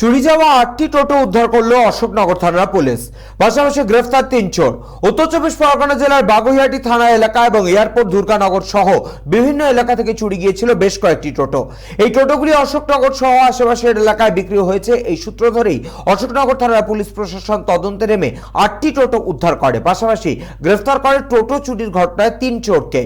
চুরি যাওয়া আটটি টোটো উদ্ধার করল অশোকনগর থানার পুলিশ। পাশাপাশি গ্রেফতার তিন চোর উত্তর চব্বিশ পরগনা জেলার বাগুইহাটি থানা এলাকা এবং এয়ারপোর্ট দুর্গানগর সহ বিভিন্ন এলাকা থেকে চুরি গিয়েছিল বেশ কয়েকটি টোটো। এই টোটোগুলি অশোকনগর সহ আশেপাশের এলাকায় বিক্রি হয়েছে। এই সূত্র ধরেই অশোকনগর থানার পুলিশ প্রশাসন তদন্তে নেমে আটটি টোটো উদ্ধার করে। পাশাপাশি গ্রেফতার করে টোটো চুরির ঘটনায় তিন চোরকে।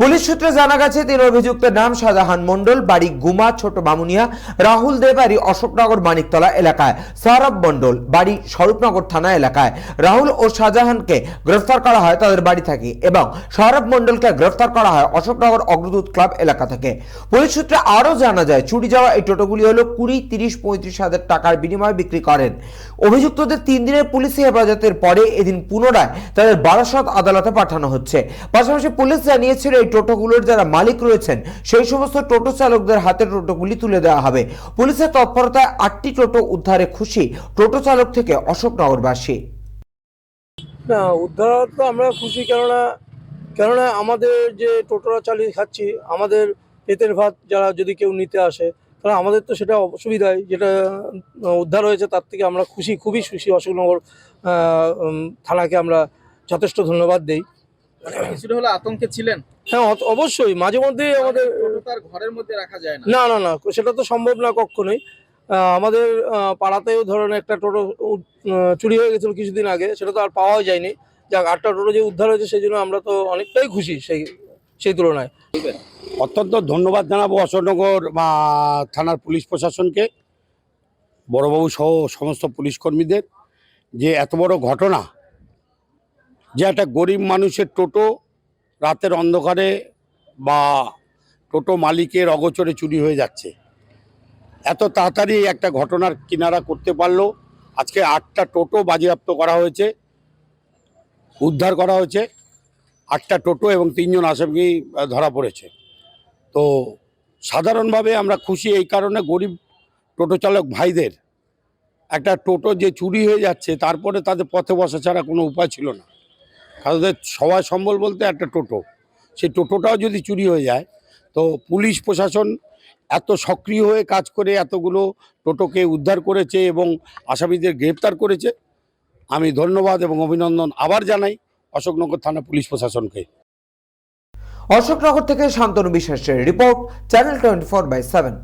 পুলিশ সূত্রে জানা গেছে, তিন অভিযুক্তের নাম শাহজাহান মণ্ডল, বাড়ি গুমা, ছোট বামুনিয়া রাহুল দে, বাড়ি অশোকনগর, মানিকতলা এলাকায়। সৌরভ মণ্ডল, বাড়ি স্বরূপনগর থানা এলাকায়। রাহুল ও শাহজাহানকে গ্রেফতার করা হয় তাদের বাড়ি থেকে এবং সৌরভ মণ্ডলকে গ্রেফতার করা হয় অশোকনগর অগ্রদূত ক্লাব এলাকা থেকে। পুলিশ সূত্রে আরও জানা যায়, চুরি যাওয়া এই টোটোগুলি হলো কুড়ি, তিরিশ, পঁয়ত্রিশ হাজার টাকার বিনিময়ে বিক্রি করেন। অভিযুক্তদের তিন দিনের পুলিশি হেফাজতের পরে এদিন পুনরায় তাদের বারাসত আদালতে পাঠানো হচ্ছে। পাশাপাশি পুলিশ জানিয়েছিল এই টোটোগুলোর যারা মালিক রয়েছেন সেই সমস্ত টোটো চালকদের হাতে টোটোগুলি তুলে দেওয়া হবে। পুলিশের তৎপরতায় আটটি টোটো উদ্ধারে খুশি টোটো চালক থেকে অশোকনগরবাসী না উদ্ধার তো আমরা খুশি কেননা কেননা আমাদের যে টোটোরা চালিয়ে খাচ্ছি আমাদের পেটের ভাত যারা যদি কেউ নিতে আসে তাহলে আমাদের তো সেটা অসুবিধায় যেটা উদ্ধার হয়েছে তার থেকে আমরা খুশি খুবই খুশি অশোকনগর থানাকে আমরা যথেষ্ট ধন্যবাদ দিই। মানে কিছুটা হলে আতঙ্কে ছিলেন? হ্যাঁ অত- অবশ্যই মাঝে মধ্যেই আমাদের টোটো ঘরের মধ্যে রাখা যায় না। না না না সেটা তো সম্ভব না কখনোই আমাদের পাড়াতেও ধরেন একটা টোটো চুরি হয়ে গেছিল কিছুদিন আগে সেটা তো আর পাওয়াও যায়নি। যাক আটটা টোটো যে উদ্ধার হয়েছে সেই জন্য আমরা তো অনেকটাই খুশি সেই সেই তুলনায়। অত্যন্ত ধন্যবাদ জানাব অশোকনগর বা থানার পুলিশ প্রশাসনকে বড়বাবু সহ সমস্ত পুলিশ কর্মীদের যে এত বড় ঘটনা যে একটা গরিব মানুষের টোটো রাতের অন্ধকারে বা টোটো মালিকের অগোচরে চুরি হয়ে যাচ্ছে। এত তাড়াতাড়ি একটা ঘটনার কিনারা করতে পারল। আজকে আটটা টোটো বাজেয়াপ্ত করা হয়েছে, উদ্ধার করা হয়েছে। আটটা টোটো এবং তিনজন আসামি ধরা পড়েছে। তো সাধারণভাবে আমরা খুশি এই কারণে গরিব টোটো চালক ভাইদের। একটা টোটো যে চুরি হয়ে যাচ্ছে, তারপরে তাদের পথে বসা ছাড়া কোনো উপায় ছিল না। তাদের সবাই সম্বল বলতে একটা টোটো। সেই টোটোটাও যদি চুরি হয়ে যায়, তো পুলিশ প্রশাসন এত সক্রিয় হয়ে কাজ করে এতগুলো টোটোকে উদ্ধার করেছে এবং আসামিদের গ্রেপ্তার করেছে। আমি ধন্যবাদ এবং অভিনন্দন আবার জানাই অশোকনগর থানা পুলিশ প্রশাসনকে। অশোকনগর থেকে শান্তনু বিশ্বাসের report, channel twenty four by seven.